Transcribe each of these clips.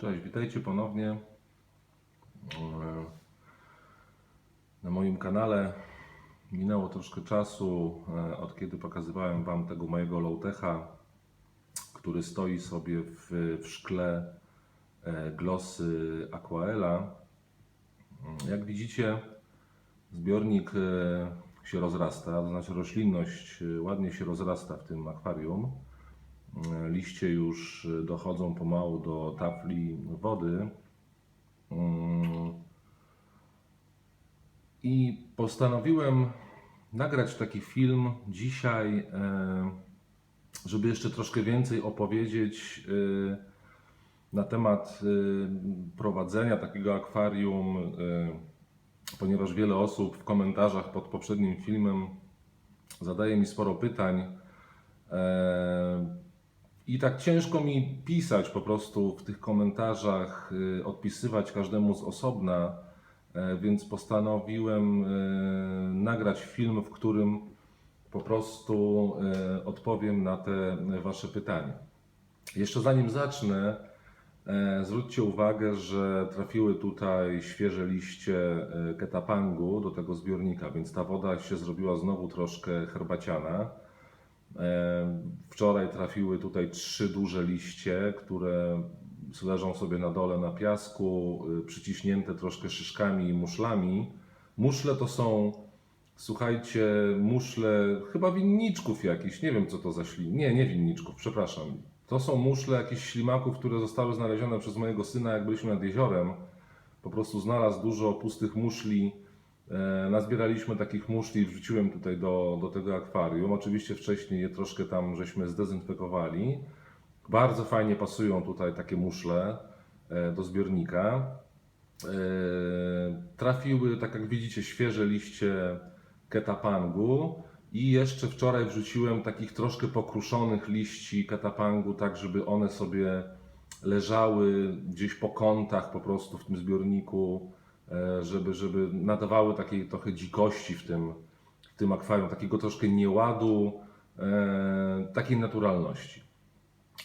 Cześć, witajcie ponownie e, na moim kanale. Minęło troszkę czasu e, od kiedy pokazywałem Wam tego mojego Lowtecha, który stoi sobie w, w szkle e, glosy Aquaela. Jak widzicie, zbiornik się rozrasta, to znaczy roślinność ładnie się rozrasta w tym akwarium. E, Liście już e, dochodzą pomału do tafli wody. Mm. I postanowiłem nagrać taki film dzisiaj, e, żeby jeszcze troszkę więcej opowiedzieć na temat prowadzenia takiego akwarium, ponieważ wiele osób w komentarzach pod poprzednim filmem zadaje mi sporo pytań. I tak ciężko mi pisać po prostu w tych komentarzach, y, odpisywać każdemu z osobna, e, więc postanowiłem e, nagrać film, w którym po prostu odpowiem na te Wasze pytania. Jeszcze zanim zacznę, zwróćcie uwagę, że trafiły tutaj świeże liście ketapangu do tego zbiornika, więc ta woda się zrobiła znowu troszkę herbaciana. E, Wczoraj trafiły tutaj trzy duże liście, które leżą sobie na dole na piasku, y, przyciśnięte troszkę szyszkami i muszlami. Muszle to są, słuchajcie, muszle chyba winniczków jakichś, nie wiem co to za ślim. Nie, nie winniczków, przepraszam. To są muszle jakichś ślimaków, które zostały znalezione przez mojego syna, jak byliśmy nad jeziorem. Po prostu znalazł dużo pustych muszli. E, Nazbieraliśmy takich muszli i wrzuciłem tutaj do, do tego akwarium. Oczywiście wcześniej je troszkę tam żeśmy zdezynfekowali. Bardzo fajnie pasują tutaj takie muszle e, do zbiornika. E, Trafiły, tak jak widzicie, świeże liście ketapangu i jeszcze wczoraj wrzuciłem takich troszkę pokruszonych liści ketapangu, tak żeby one sobie leżały gdzieś po kątach po prostu w tym zbiorniku, żeby, żeby nadawały takiej trochę dzikości w tym, w tym akwarium, takiego troszkę nieładu, e, takiej naturalności.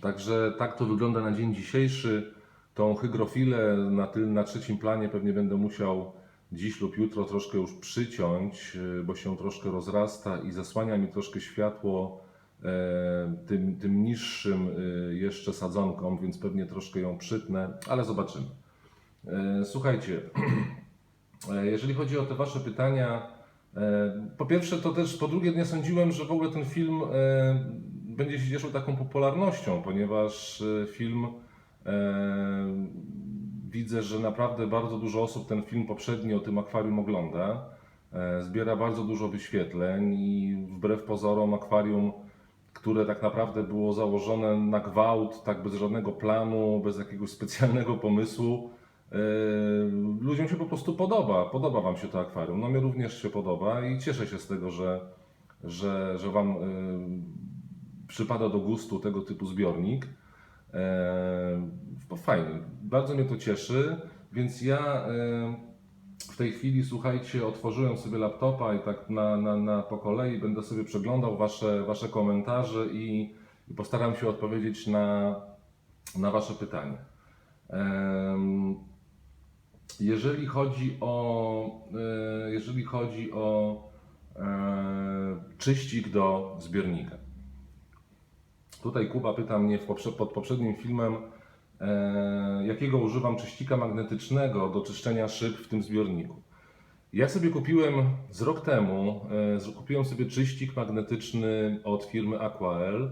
Także tak to wygląda na dzień dzisiejszy. Tą hygrofilę na, tyl, na trzecim planie pewnie będę musiał dziś lub jutro troszkę już przyciąć, y, bo się troszkę rozrasta i zasłania mi troszkę światło e, tym, tym niższym jeszcze sadzonkom, więc pewnie troszkę ją przytnę, ale zobaczymy. E, Słuchajcie, e, jeżeli chodzi o te Wasze pytania, e, po pierwsze to też, po drugie nie sądziłem, że w ogóle ten film będzie się cieszył taką popularnością, ponieważ film widzę, że naprawdę bardzo dużo osób ten film poprzedni o tym akwarium ogląda. Zbiera bardzo dużo wyświetleń i wbrew pozorom akwarium, które tak naprawdę było założone na gwałt, tak bez żadnego planu, bez jakiegoś specjalnego pomysłu, ludziom się po prostu podoba. Podoba Wam się to akwarium. No mnie również się podoba i cieszę się z tego, że, że, że Wam e, przypada do gustu tego typu zbiornik. Bo fajnie, bardzo mnie to cieszy, więc ja w tej chwili, słuchajcie, otworzyłem sobie laptopa i tak na, na, na po kolei będę sobie przeglądał Wasze, wasze komentarze i, i postaram się odpowiedzieć na, na Wasze pytania. Em, Jeżeli chodzi o, e, jeżeli chodzi o e, czyścik do zbiornika. Tutaj Kuba pyta mnie pod poprzednim filmem, e, jakiego używam czyścika magnetycznego do czyszczenia szyb w tym zbiorniku. Ja sobie kupiłem z rok temu, kupiłem sobie czyścik magnetyczny od firmy Aquael.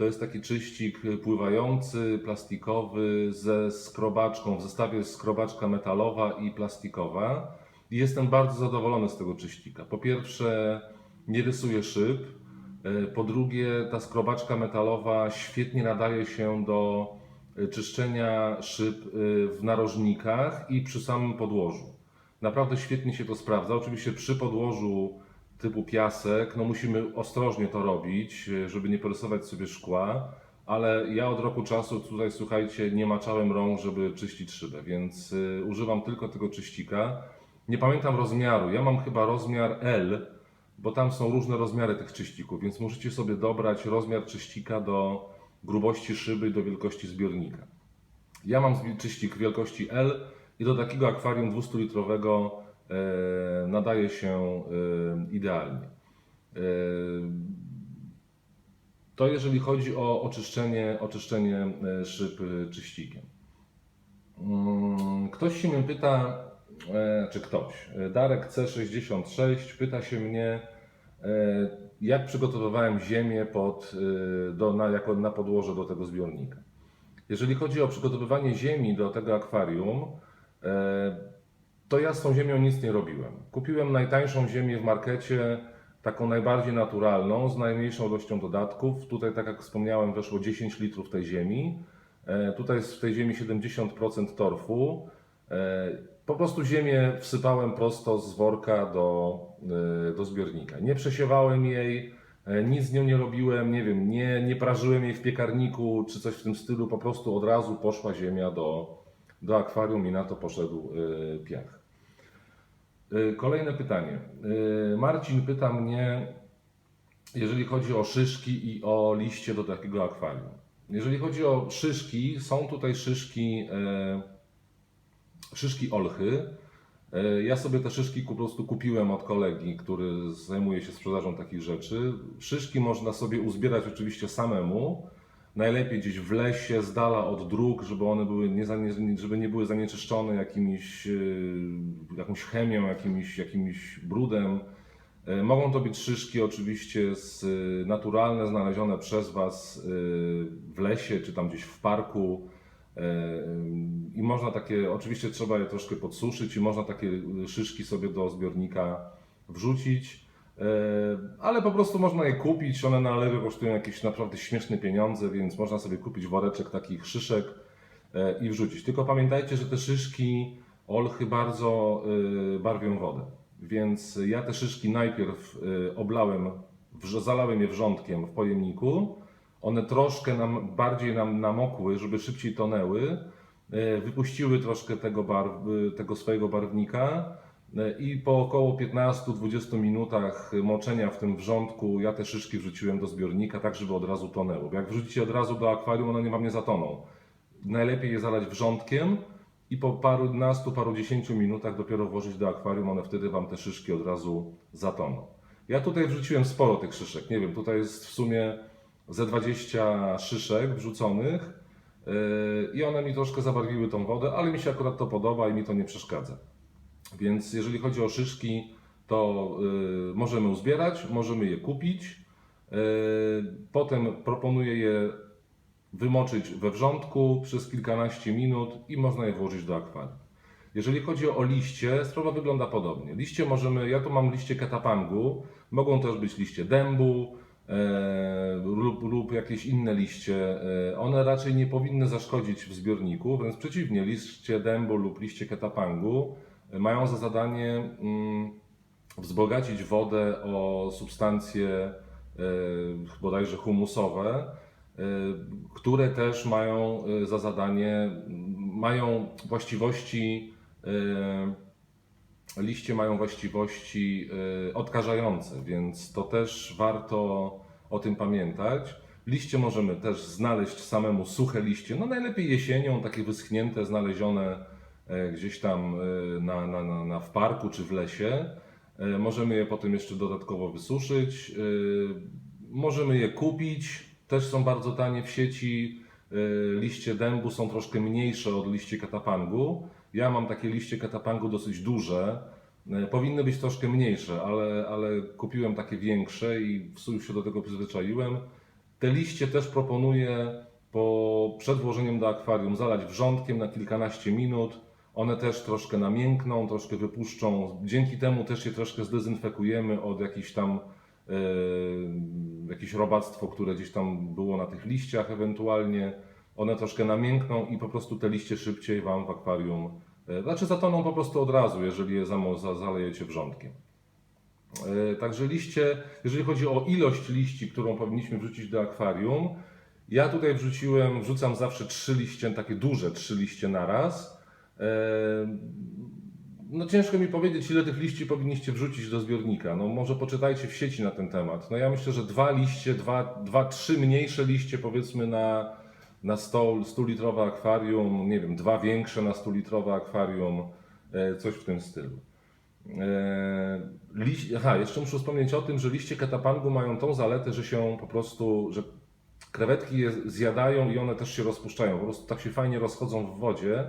To jest taki czyścik pływający, plastikowy, ze skrobaczką, w zestawie jest skrobaczka metalowa i plastikowa. I jestem bardzo zadowolony z tego czyścika. Po pierwsze, nie rysuje szyb. E, Po drugie, ta skrobaczka metalowa świetnie nadaje się do e, czyszczenia szyb e, w narożnikach i przy samym podłożu. Naprawdę świetnie się to sprawdza. Oczywiście przy podłożu typu piasek, no musimy ostrożnie to robić, e, żeby nie porysować sobie szkła, ale ja od roku czasu tutaj, słuchajcie, nie maczałem rąk, żeby czyścić szybę, więc y, używam tylko tego czyścika. Nie pamiętam rozmiaru, ja mam chyba rozmiar L, bo tam są różne rozmiary tych czyścików, więc musicie sobie dobrać rozmiar czyścika do grubości szyby i do wielkości zbiornika. Ja mam czyścik wielkości L i do takiego akwarium 200-litrowego e, nadaje się e, idealnie. E, to jeżeli chodzi o oczyszczenie, oczyszczenie e, szyb e, czyścikiem. Mm, Ktoś się mnie pyta, e, czy ktoś, e, Darek C66 pyta się mnie, e, jak przygotowywałem ziemię pod, e, do, na, jako na podłoże do tego zbiornika. Jeżeli chodzi o przygotowywanie ziemi do tego akwarium, e, to ja z tą ziemią nic nie robiłem. Kupiłem najtańszą ziemię w markecie, taką najbardziej naturalną, z najmniejszą ilością dodatków. Tutaj, tak jak wspomniałem, weszło 10 litrów tej ziemi. E, Tutaj jest w tej ziemi 70% torfu. E, Po prostu ziemię wsypałem prosto z worka do, e, do zbiornika. Nie przesiewałem jej, nic z nią nie robiłem, nie wiem, nie, nie prażyłem jej w piekarniku czy coś w tym stylu. Po prostu od razu poszła ziemia do, do akwarium i na to poszedł piach. E, Kolejne pytanie. E, Marcin pyta mnie, jeżeli chodzi o szyszki i o liście do takiego akwarium. Jeżeli chodzi o szyszki, są tutaj szyszki, e, szyszki olchy. Ja sobie te szyszki po prostu kupiłem od kolegi, który zajmuje się sprzedażą takich rzeczy. Szyszki można sobie uzbierać oczywiście samemu. Najlepiej gdzieś w lesie, z dala od dróg, żeby one były nie, żeby nie były zanieczyszczone jakimiś, e, jakąś chemią, jakimś, jakimś brudem. E, Mogą to być szyszki oczywiście z, y, naturalne, znalezione przez Was w lesie czy tam gdzieś w parku. E, I można takie, oczywiście trzeba je troszkę podsuszyć i można takie szyszki sobie do zbiornika wrzucić. E, Ale po prostu można je kupić, one na lewo kosztują jakieś naprawdę śmieszne pieniądze, więc można sobie kupić woreczek takich szyszek e, i wrzucić. Tylko pamiętajcie, że te szyszki olchy bardzo y, barwią wodę. Więc ja te szyszki najpierw oblałem, zalałem je wrzątkiem w pojemniku. One troszkę nam, bardziej nam namokły, żeby szybciej tonęły. Wypuściły troszkę tego, barw, tego swojego barwnika. I po około 15-20 minutach moczenia w tym wrzątku ja te szyszki wrzuciłem do zbiornika, tak żeby od razu tonęły. Jak wrzucicie od razu do akwarium, one nie wam nie zatoną. Najlepiej je zalać wrzątkiem i po parunastu, parudziesięciu minutach dopiero włożyć do akwarium, one wtedy Wam te szyszki od razu zatoną. Ja tutaj wrzuciłem sporo tych szyszek, nie wiem, tutaj jest w sumie ze 20 szyszek wrzuconych yy, i one mi troszkę zabarwiły tą wodę, ale mi się akurat to podoba i mi to nie przeszkadza. Więc jeżeli chodzi o szyszki, to yy, możemy uzbierać, możemy je kupić. Yy, potem proponuję je wymoczyć we wrzątku przez kilkanaście minut i można je włożyć do akwarium. Jeżeli chodzi o liście, sprawa wygląda podobnie. Liście możemy, ja tu mam liście katapangu, mogą też być liście dębu e, lub, lub jakieś inne liście. E, one raczej nie powinny zaszkodzić w zbiorniku, wręcz przeciwnie, liście dębu lub liście katapangu mają za zadanie mm, wzbogacić wodę o substancje e, bodajże humusowe, e, które też mają e, za zadanie, mają właściwości, liście mają właściwości odkażające, więc to też warto o tym pamiętać. Liście możemy też znaleźć samemu suche liście, no najlepiej jesienią, takie wyschnięte, znalezione gdzieś tam e, na, na, na, na w parku czy w lesie. E, Możemy je potem jeszcze dodatkowo wysuszyć. E, Możemy je kupić, też są bardzo tanie w sieci. E, Liście dębu są troszkę mniejsze od liści katapangu. Ja mam takie liście katapangu dosyć duże. E, Powinny być troszkę mniejsze, ale, ale kupiłem takie większe i w sumie się do tego przyzwyczaiłem. Te liście też proponuję po, przed włożeniem do akwarium zalać wrzątkiem na kilkanaście minut. One też troszkę namiękną, troszkę wypuszczą. Dzięki temu też je troszkę zdezynfekujemy od jakichś tam e, jakieś robactwo, które gdzieś tam było na tych liściach ewentualnie. One troszkę namiękną i po prostu te liście szybciej Wam w akwarium, e, znaczy zatoną po prostu od razu, jeżeli je za- zalejecie wrzątkiem. E, Także liście, jeżeli chodzi o ilość liści, którą powinniśmy wrzucić do akwarium, ja tutaj wrzuciłem, wrzucam zawsze trzy liście, takie duże trzy liście na raz. No ciężko mi powiedzieć, ile tych liści powinniście wrzucić do zbiornika. No może poczytajcie w sieci na ten temat. No ja myślę, że dwa liście, dwa, dwa trzy mniejsze liście powiedzmy na, na 100, 100-litrowe akwarium, nie wiem, dwa większe na 100-litrowe akwarium, e, coś w tym stylu. E, liś, aha, jeszcze muszę wspomnieć o tym, że liście katapangu mają tą zaletę, że się po prostu, że krewetki je zjadają i one też się rozpuszczają, po prostu tak się fajnie rozchodzą w wodzie,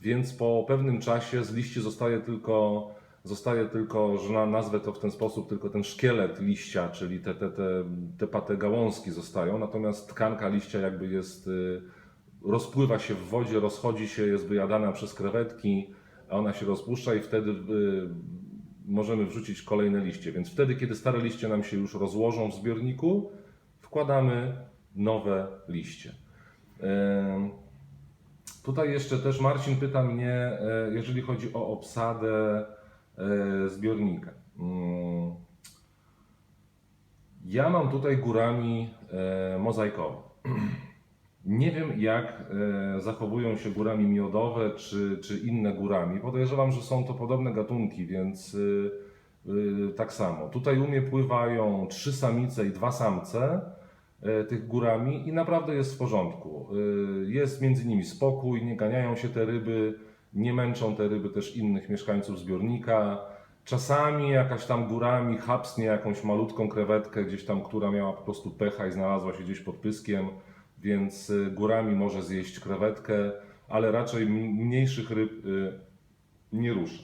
więc po pewnym czasie z liści zostaje tylko, zostaje tylko, że na, nazwę to w ten sposób, tylko ten szkielet liścia, czyli te, te, te, te gałązki zostają, natomiast tkanka liścia jakby jest, y, rozpływa się w wodzie, rozchodzi się, jest wyjadana przez krewetki, a ona się rozpuszcza i wtedy y, możemy wrzucić kolejne liście. Więc wtedy, kiedy stare liście nam się już rozłożą w zbiorniku, wkładamy nowe liście. Tutaj jeszcze też Marcin pyta mnie, e, jeżeli chodzi o obsadę e, zbiornika. Mm. Ja mam tutaj górami e, mozaikowe. Nie wiem, jak zachowują się górami miodowe czy, czy inne górami. Podejrzewam, że są to podobne gatunki, więc tak samo. Tutaj u mnie pływają trzy samice i dwa samce tych górami i naprawdę jest w porządku. Y, Jest między nimi spokój, nie ganiają się te ryby, nie męczą te ryby też innych mieszkańców zbiornika. Czasami jakaś tam górami chapsnie jakąś malutką krewetkę gdzieś tam, która miała po prostu pecha i znalazła się gdzieś pod pyskiem, więc y, górami może zjeść krewetkę, ale raczej mniejszych ryb nie ruszy.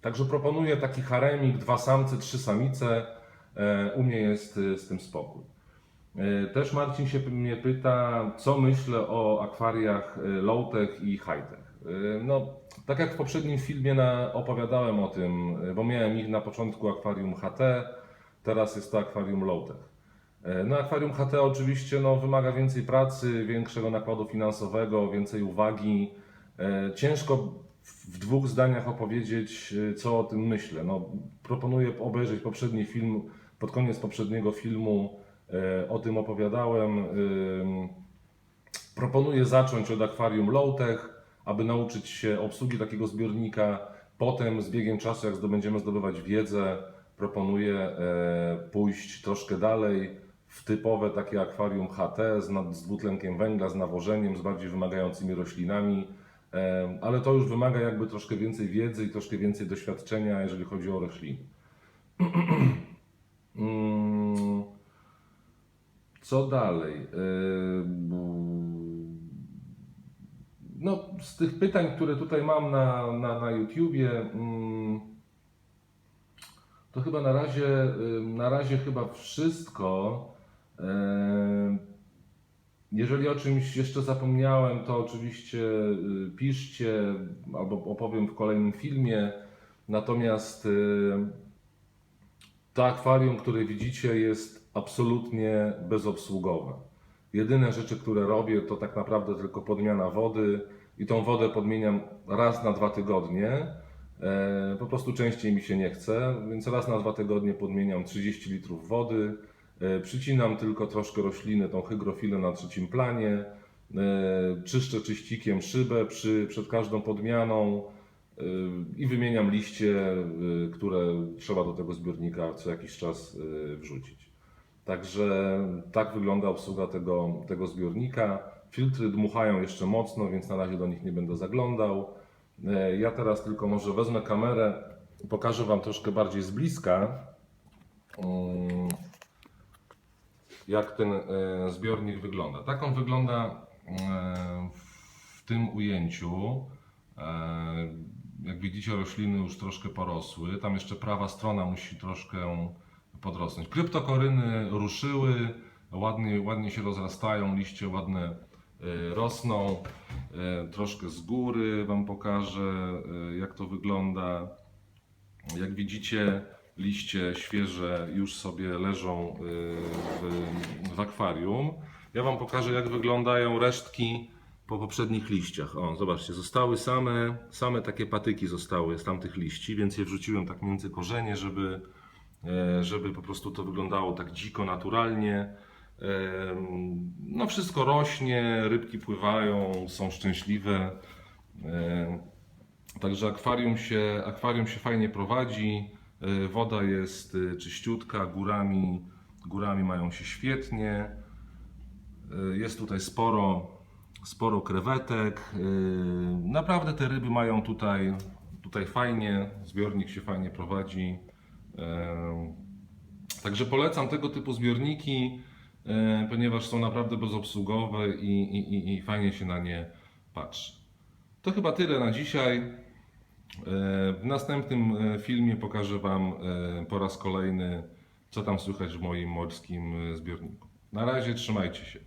Także proponuję taki haremik, dwa samce, trzy samice. E, U mnie jest y, z tym spokój. E, Też Marcin się mnie pyta, co myślę o akwariach low-tech i high-tech. E, No, tak jak w poprzednim filmie na, opowiadałem o tym, bo miałem ich na początku akwarium HT, teraz jest to akwarium low-tech. E, No, akwarium HT oczywiście no, wymaga więcej pracy, większego nakładu finansowego, więcej uwagi. E, Ciężko w- dwóch zdaniach opowiedzieć, e, co o tym myślę. No, proponuję obejrzeć poprzedni film. Pod koniec poprzedniego filmu e, o tym opowiadałem. Ym, Proponuję zacząć od akwarium low-tech, aby nauczyć się obsługi takiego zbiornika. Potem z biegiem czasu, jak zdobędziemy zdobywać wiedzę, proponuję e, pójść troszkę dalej w typowe takie akwarium HT z, z dwutlenkiem węgla, z nawożeniem, z bardziej wymagającymi roślinami. E, Ale to już wymaga jakby troszkę więcej wiedzy i troszkę więcej doświadczenia, jeżeli chodzi o rośliny. Mm, Co dalej? Bu- No, z tych pytań, które tutaj mam na, na, na YouTubie, mm, to chyba na razie, y, na razie chyba wszystko. E, Jeżeli o czymś jeszcze zapomniałem, to oczywiście y, piszcie albo opowiem w kolejnym filmie. Natomiast y, to akwarium, które widzicie, jest absolutnie bezobsługowe. Jedyne rzeczy, które robię, to tak naprawdę tylko podmiana wody i tą wodę podmieniam raz na dwa tygodnie. E, Po prostu częściej mi się nie chce, więc raz na dwa tygodnie podmieniam 30 litrów wody. E, Przycinam tylko troszkę rośliny, tą hygrofilę na trzecim planie. E, Czyszczę czyścikiem szybę przy, przed każdą podmianą i wymieniam liście, e, które trzeba do tego zbiornika co jakiś czas e, wrzucić. Także tak wygląda obsługa tego, tego zbiornika. Filtry dmuchają jeszcze mocno, więc na razie do nich nie będę zaglądał. Ja teraz tylko może wezmę kamerę, pokażę Wam troszkę bardziej z bliska, jak ten zbiornik wygląda. Tak on wygląda w tym ujęciu. E, Jak widzicie, rośliny już troszkę porosły. Tam jeszcze prawa strona musi troszkę podrosnąć. Kryptokoryny ruszyły, ładnie, ładnie się rozrastają, liście ładne e, rosną. E, Troszkę z góry Wam pokażę, jak to wygląda. Jak widzicie, liście świeże już sobie leżą w, w akwarium. Ja Wam pokażę, jak wyglądają resztki po poprzednich liściach. O, zobaczcie, zostały same, same takie patyki zostały z tamtych liści, więc je wrzuciłem tak między korzenie, żeby, e, żeby po prostu to wyglądało tak dziko, naturalnie. No wszystko rośnie, rybki pływają, są szczęśliwe. Em, Także akwarium się, akwarium się fajnie prowadzi, y, woda jest czyściutka, górami, górami mają się świetnie. Jest tutaj sporo, sporo krewetek. Y, Naprawdę te ryby mają tutaj, tutaj fajnie, zbiornik się fajnie prowadzi. Y, Także polecam tego typu zbiorniki, y, ponieważ są naprawdę bezobsługowe i, i, i- fajnie się na nie patrzy. To chyba tyle na dzisiaj. W następnym filmie pokażę Wam po raz kolejny, co tam słychać w moim morskim zbiorniku. Na razie trzymajcie się.